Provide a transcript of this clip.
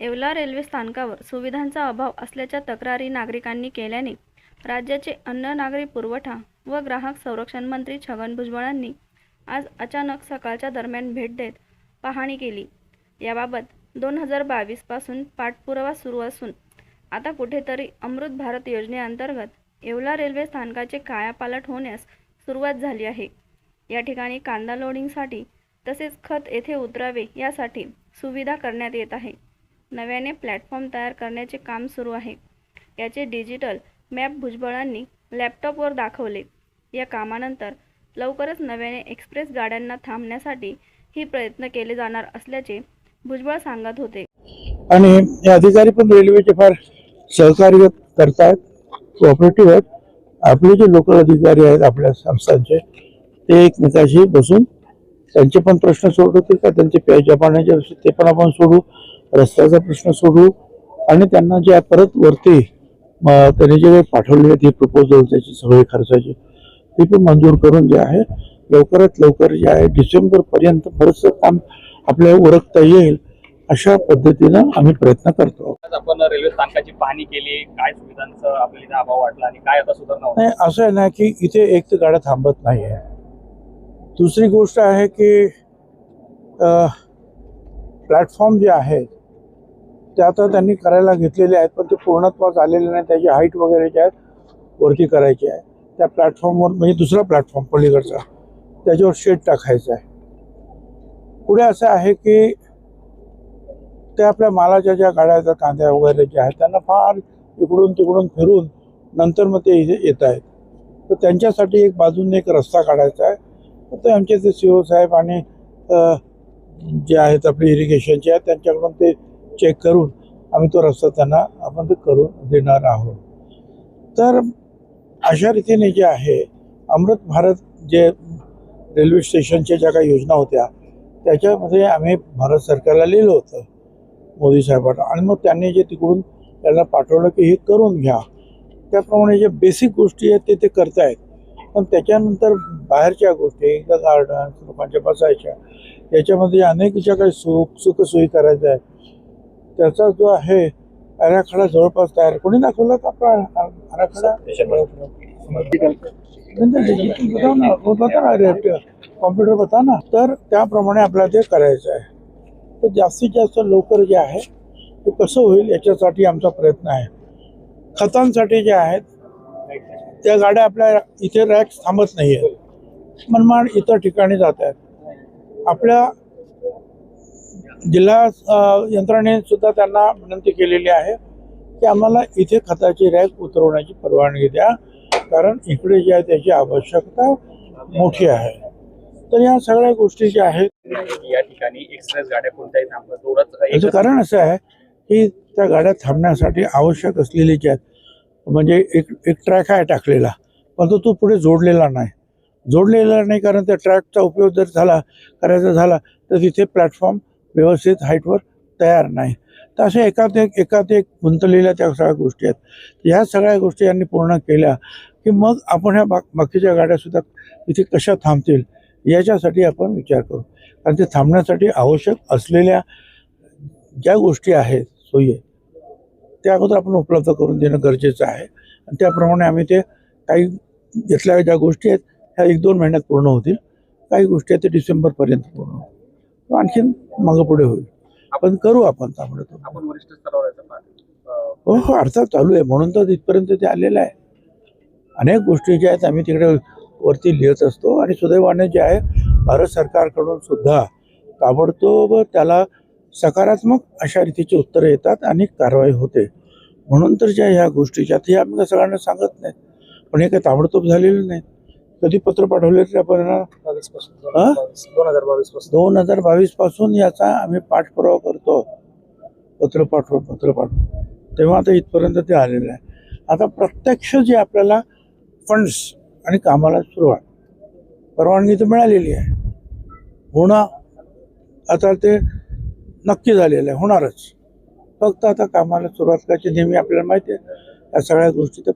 Yeola railway स्थानकावर सुविधांचा अभाव असल्याच्या तक्रारी नागरिकांनी केल्याने राज्याचे अन्न नागरी पुरवठा व ग्राहक संरक्षण मंत्री छगन भुजबळांनी आज अचानक सकाळच्या दरम्यान भेट देत पाहणी केली. याबाबत दोन हजार बावीसपासून पाठपुरावा सुरू असून आता कुठेतरी अमृत भारत योजनेअंतर्गत येवला रेल्वे स्थानकाचे कायापालट होण्यास सुरुवात झाली आहे. या ठिकाणी कांदा लोडिंगसाठी तसेच खत येथे उतरावे यासाठी सुविधा करण्यात येत आहे. नव्याने प्लॅटफॉर्म तयार करण्याचे काम सुरू आहे. याचे डिजिटल मॅप भुजबळांनी लॅपटॉपवर दाखवले. या कामानंतर लवकरच नव्याने एक्सप्रेस गाड्यांना थांबण्यासाठी ही प्रयत्न केले जाणार असल्याचे भुजबळ सांगत होते. आणि हे अधिकारी पण रेल्वेचे फार सहकार्य करतायत कोऑपरेटिव्ह आहेत. आपले जे लोकल अधिकारी आहेत आपल्या संस्थांचे ते एकमेकाशी बसून त्यांचे पण प्रश्न सोडवतील का? त्यांचे प्यायच्या पाण्याचे असतील ते पण आपण सोडू रस्त्याचा प्रश्न सोडू आणि त्यांना जे परत वरती त्यांनी जे पाठवले आहेत प्रपोजल त्याची सगळे खर्चाचे ते पण मंजूर करून जे आहे लवकरात लवकर जे आहे डिसेंबर पर्यंत बरंचसं काम आपल्याला उरकता येईल अशा पद्धतीनं आम्ही प्रयत्न करतो आज आपण रेल्वे स्थानकाची पाहणी केली काय सुविधांचा आपल्याला इथे अभाव वाटला आणि काय आता सुधारणा नाही असं आहे ना की इथे एक तर गाड्या थांबत नाही आहे दुसरी गोष्ट आहे की प्लॅटफॉर्म जे आहेत ते आता त्यांनी करायला घेतलेले आहेत पण ते पूर्णत्वास आलेले नाही. त्याची हाईट वगैरे जे आहेत वरती करायची आहे. त्या प्लॅटफॉर्मवर म्हणजे दुसरा प्लॅटफॉर्म पलीकडचा. त्याच्यावर शेड टाकायचा आहे. पुढे असं आहे की त्या आपल्या मालाच्या ज्या गाड्या आहेत कांद्या वगैरे ज्या आहेत त्यांना फार इकडून तिकडून फिरून नंतर मग ते येत आहेत. तर त्यांच्यासाठी एक बाजूने एक रस्ता काढायचा आहे. तर ते आमचे ते सी ओ साहेब आणि जे आहेत आपले इरिगेशनचे आहेत त्यांच्याकडून ते चेक करून आम्ही तो रस्ता त्यांना आपण करून देणार आहोत. तर अशा रीतीने जे आहे अमृत भारत जे रेल्वे स्टेशनच्या ज्या काही योजना होत्या त्याच्यामध्ये आम्ही भारत सरकारला लिहिलं होतं मोदी साहेबांना. आणि मग त्यांनी जे तिकडून त्याला पाठवलं की हे करून घ्या. त्याप्रमाणे जे बेसिक गोष्टी आहेत ते ते करतायत. पण त्याच्यानंतर बाहेरच्या गोष्टी गार्डन लोकांच्या बसायच्या याच्यामध्ये अनेक ज्या काही सुख सुखसोयी करायच्या आहेत त्याचा जो आहे आराखडा जवळपास तयार. कोणी दाखवला तर आपला आराखडा? म्हणजे कॉम्प्युटर बता ना तर त्याप्रमाणे आपल्याला ते करायचं आहे. तर जास्तीत जास्त लवकर जे आहे ते कसं होईल याच्यासाठी आमचा प्रयत्न आहे. खतांसाठी जे आहेत त्या गाड्या आपल्या इथे रॅक्स थांबत नाही आहेत मनमाड इतर ठिकाणी जात आहेत. आपल्या जिल्हा अ, यंत्रणेने सुद्धा त्यांना विनंती केलेली आहे की आम्हाला इथे खताची रॅक उतरवण्याची परवानगी द्या. कारण इकडे जे आहे त्याची आवश्यकता मोठी आहे. तर या सगळ्या गोष्टी ज्या आहेत या ठिकाणी एक्सप्रेस गाड्या कोणत्याही थांबत दोनच याचं कारण असं आहे की त्या गाड्या थांबण्यासाठी आवश्यक असलेले जे आहेत म्हणजे एक एक ट्रॅक आहे टाकलेला पण तो तो पुढे जोडलेला नाही. जोडलेला नाही कारण त्या ट्रॅकचा उपयोग जर झाला करायचा झाला तर तिथे प्लॅटफॉर्म व्यवस्थित हाईटवर तयार नाही. तर अशा एकात एक एकात एक गुंतलेल्या त्या सगळ्या गोष्टी आहेत. ह्या सगळ्या गोष्टी यांनी पूर्ण केल्या की मग आपण ह्या बा बाकीच्या गाड्यासुद्धा इथे कशा थांबतील याच्यासाठी आपण विचार करू. कारण ते थांबण्यासाठी आवश्यक असलेल्या ज्या गोष्टी आहेत सोयी त्या अगोदर आपण उपलब्ध करून देणं गरजेचं आहे. आणि त्याप्रमाणे आम्ही ते काही घेतल्या ज्या गोष्टी आहेत ह्या एक दोन महिन्यात पूर्ण होतील. काही गोष्टी आहेत ते डिसेंबरपर्यंत पूर्ण होतील. आणखीन मागं पुढे होईल. आपण करू आपण ताबडतोब. आपण वरिष्ठ स्तरावर हो हो अर्थात चालू आहे. म्हणून तर तिथपर्यंत ते आलेलं आहे. अनेक गोष्टी ज्या आहेत आम्ही तिकडे वरती लिहित असतो आणि सुदैवाने जे आहे भारत सरकारकडून सुद्धा ताबडतोब त्याला सकारात्मक अशा रीतीची उत्तरं येतात आणि कारवाई होते. म्हणून तर ज्या ह्या गोष्टीच्या हे आम्ही सगळ्यांना सांगत नाही. पण हे काही ताबडतोब झालेलं नाही. कधी पत्र पाठवले तरी आपण हा? दोन हजार बावीसपासून. दोन हजार बावीसपासून याचा आम्ही पाठपुरावा करतो. पत्र पाठवून पत्र पाठवून तेव्हा आता इथपर्यंत ते आलेलं आहे. आता प्रत्यक्ष जे आपल्याला फंड्स आणि कामाला सुरुवात परवानगी तर मिळालेली आहे. होणं आता ते नक्की झालेलं आहे होणारच. फक्त आता कामाला सुरुवात करायची नेहमी आपल्याला माहिती आहे. या सगळ्या गोष्टी तर